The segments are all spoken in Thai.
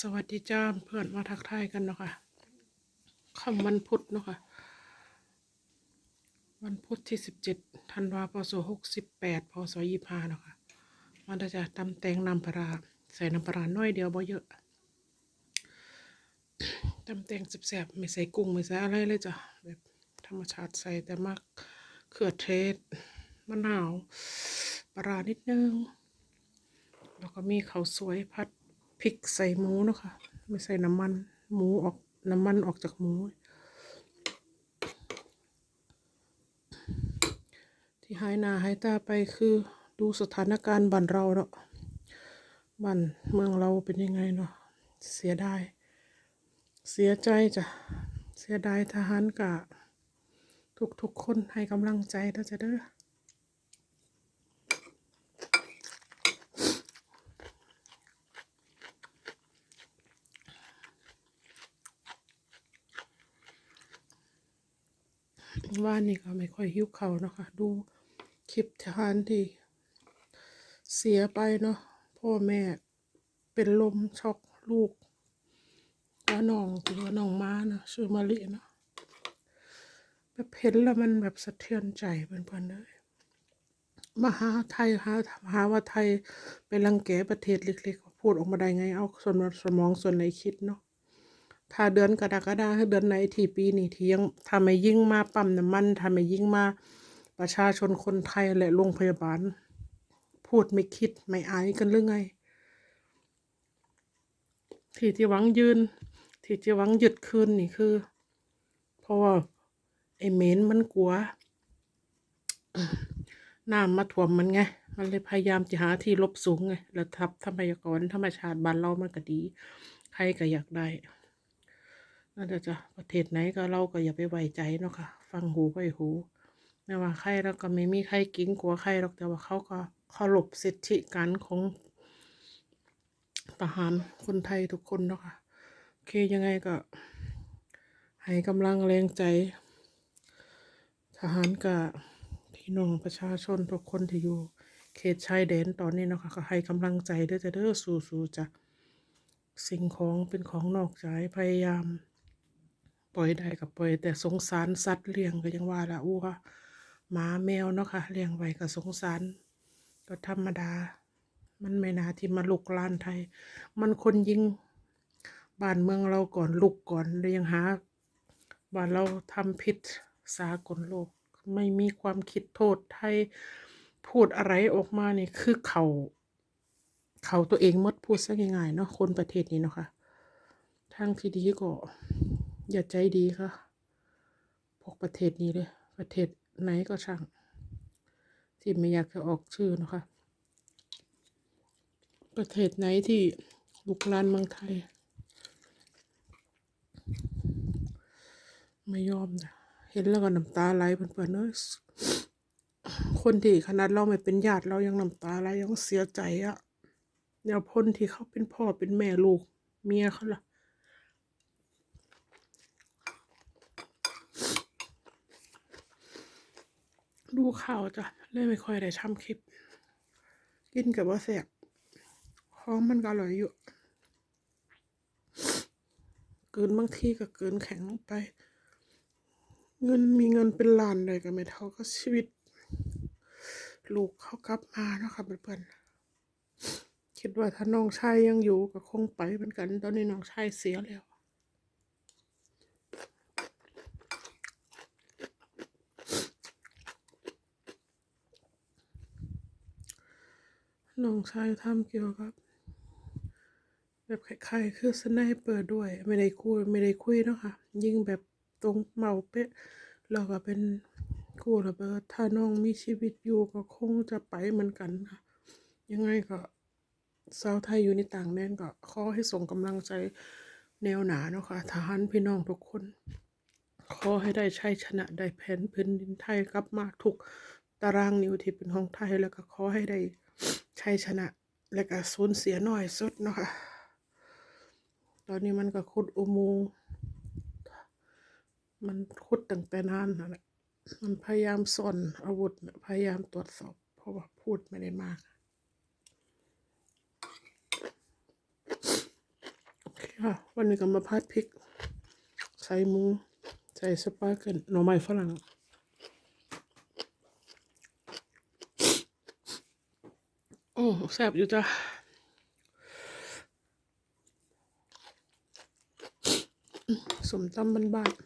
สวัสดีจ้าเพื่อนมาทักทายกันเนาะค่ะค่ำวันพุธเนาะค่ะวันพุธที่สิบเจ็ดธันวาพศหกสิบแปดพศยี่ห้าเนาะค่ะมันจะตำแตงน้ำปลาใส่น้ำปลาน้อยเดียวบ่เยอะตำแตงแสบๆไม่ใส่กุ้งไม่ใส่อะไรเลยจ้ะแบบธรรมชาติใส่แต่มากเขือเทศมะนาวปลานิดนึงแล้วก็มีข้าวสวยผัด พริกใส่หมูเนาะคะไม่ใส่น้ำมัน หมูออกน้ำมันออกจากหมู ที่หายหน้าหายตาไปคือดูสถานการณ์บ้านเราเนาะบ้านเมืองเราเป็นยังไงเนาะเสียดายเสียใจจ้ะเสียดายทหารกะทุกๆคนให้กำลังใจนะจ๊ะเด้อ ว่านี่ก็ไม่ค่อยหิวเขาเนาะคะดูคลิปทหารที่เสียไปเนาะพ่อแม่เป็นลมช็อกลูกว่าน้องที่ว่าน้องม้าเนาะชื่อมาลิเนาะแบบเห็นแล้วมันแบบสะเทือนใจเพื่อนๆเลยมาหาไทยหาหาว่าไทยไปรังแกประเทศเล็กๆพูดออกมาได้ไงเอาส่วนสมองส่วนไหนคิดเนาะ ถ้าเดือนกรกฎาคมเดือนไหนที่ปีนี้ที่ยังทำไมยิ่งมาปั๊มน้ำมันทำไมยิ่งมาประชาชนคนไทยและโรงพยาบาล พูดไม่คิดไม่อายกันหรือไง ที่ที่หวังยืน ที่ที่หวังหยุดคืนนี่คือ เพราะว่าไอ้เมนมันกลัวน้ำมาถ่วมมันไง มันเลยพยายามจะหาที่ลบสูงไง แล้วทับทรัพยากรธรรมชาติบ้านเรามันก็ดี ใครก็อยากได้ นั่นแหละจะประเทศไหนก็เราก็อย่าไปไว้ใจเนาะค่ะ ฟังหูไว้หูไม่ว่าใครแล้วก็ไม่มีใครกิ้งกลัวใครหรอกแต่ว่าเขาก็เคารพสิทธิการของทหารคนไทยทุกคนเนาะค่ะโอเคยังไงก็ให้กำลังแรงใจ ทหารกับพี่น้องประชาชนทุกคนที่อยู่เขตชายแดนตอนนี้เนาะค่ะก็ให้กำลังใจเด้อจะเด้อสู้ๆจ้ะสิ่งของเป็นของนอกใจพยายาม ปล่อยได้ก็ปล่อย แต่สงสารสัตว์เลี้ยงก็ยังว่าละอู้ค่ะหมาแมวเนาะค่ะเลี้ยงไว้ก็สงสารก็ธรรมดา มันไม่นาที่มาลุกลานไทย มันคนยิงบ้านเมืองเราก่อนลุกก่อนเลยยังหาบ้านเราทำผิดสากลโลก ไม่มีความคิดโทษไทยพูดอะไรออกมานี่คือเขาเขาตัวเองมดพูดซะง่ายๆเนาะคนประเทศนี้เนาะค่ะทางที่ดีก็ อย่าใจดีค่ะ พวกประเทศนี้เลย ประเทศไหนก็ช่าง ที่ไม่อยากจะออกชื่อนะคะ ประเทศไหนที่ลุกลานเมืองไทย ไม่ยอมนะเห็นแล้วก็น้ำตาไหลเพื่อนๆเนอะคนที่ขนาดเราไม่เป็นญาติเรายังน้ำตาไหลยังเสียใจอะแนวพ้นที่เขาเป็นพ่อเป็นแม่ลูก เมียเขาล่ะ ดูข่าวจ้ะเลยไม่ค่อยได้ทำคลิป กินกับว่าแสบของมันก็อร่อยอยู่เกินบางทีก็เกินแข็งลงไป เงินมีเงินเป็นล้านเลยก็ไม่เท่ากับชีวิต ลูกเขากลับมานะค่ะเพื่อนๆคิดว่าถ้าน้องชายยังอยู่ก็คงไปเหมือนกัน ตอนนี้น้องชายเสียแล้ว น้องชายทำเกี่ยวกับ แบบคล้ายๆคือสไนเปอร์ด้วย ไม่ได้คุยไม่ได้คุยเนาะค่ะ ยิงแบบตรงเมาเป๊ะแล้วก็เป็นกูระเบิดถ้าน้องมีชีวิตอยู่ก็คงจะไปเหมือนกันค่ะ ยังไงก็สาวไทยอยู่ในต่างแดนก็ขอให้ส่งกำลังใจแนวหนาเนาะค่ะทหารพี่น้องทุกคน ขอให้ได้ใชัยชนะได้แผ่นพื้นดินไทยกลับมาทุกตารางนิ้วที่เป็นของไทยแล้วก็ขอให้ได้ ชัยชนะ และก็สูญเสียน้อยสุดเนาะค่ะตอนนี้มันก็ขุดอุโมงค์มันขุดตั้งแต่นานนั่นแหละมันพยายามซ่อนอาวุธ พยายามตรวจสอบ เพราะว่าพูดไม่ได้มากอะวันนี้ก็มาพัดพริก ใส่หมู ใส่สปาเกตหน่อไม้ฝรั่ง โอ้ แซ่บอยู่จ้ะสมตำบ้านๆ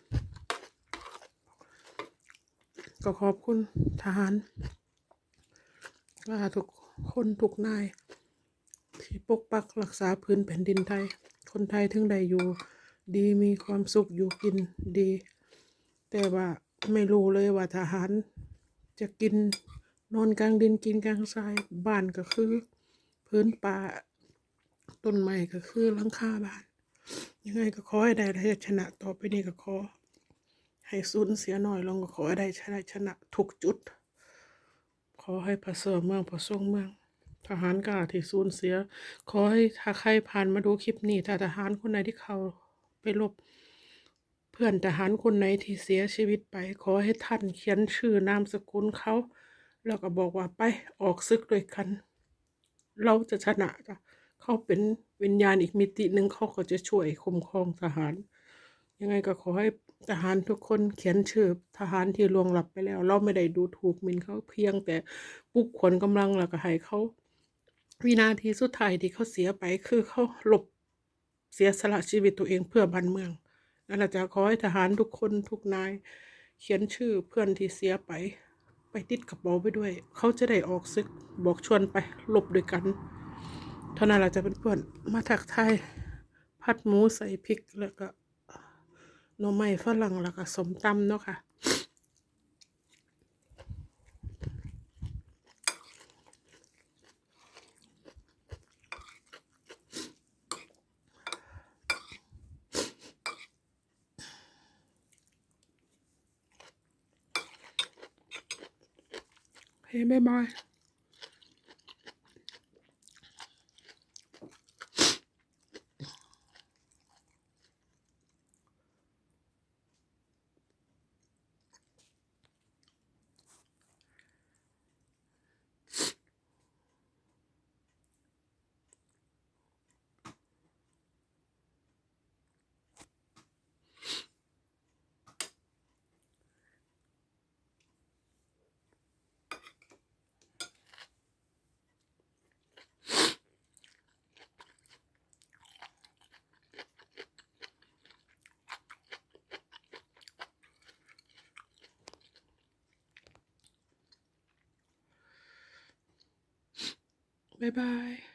ก็ขอบคุณทหารว่าทุกคนทุกนาย ที่ปกปักรักษาพื้นแผ่นดินไทย คนไทยถึงได้อยู่ ดีมีความสุขอยู่กินดี แต่ว่าไม่รู้เลยว่าทหารจะกิน นอนกลางดินกินกลางทรายบ้านก็คือ พื้นป่าต้นไม้ก็คือหลังคาบ้าน ยังไงก็ขอให้ได้ชัยชนะต่อไปนี้ก็ขอ ให้สูญเสียหน่อยลงก็ขอให้ได้ชนะชนะทุกจุด ขอให้ประเสริฐเมืองประทรงเมือง ทหารกล้าที่สูญเสีย ขอให้ถ้าใครผ่านมาดูคลิปนี้ถ้าทหารคนไหนที่เขาไปรบเพื่อนทหารคนไหนที่เสียชีวิตไป ขอให้ท่านเขียนชื่อนามสกุลเขา แล้วก็บอกว่าไปออกศึกด้วยกัน เราจะชนะจ้ะเขาเป็นวิญญาณอีกมิติหนึ่งเขาก็จะช่วยคุ้มครองทหาร ยังไงก็ขอให้ทหารทุกคนเขียนชื่อทหารที่ล่วงลับไปแล้ว เราไม่ได้ดูถูกมินเขาเพียงแต่ปลุกขนกำลังแล้วก็ให้เขาวินาทีสุดท้ายที่เขาเสียไปคือเขาหลบเสียสละชีวิตตัวเองเพื่อบ้านเมืองนั่นแหละจะขอให้ทหารทุกคนทุกนาย เขียนชื่อเพื่อนที่เสียไป ติดกระเป๋าไปด้วย เขาจะได้ออกซึกบอกชวนไปหลบด้วยกัน เท่านั้นเราจะเป็นเพื่อนมาถักไทยผัดหมูใส่พริกแล้วก็หน่อไม้ฝรั่งแล้วก็สมตำเนาะค่ะ โอเคบ๊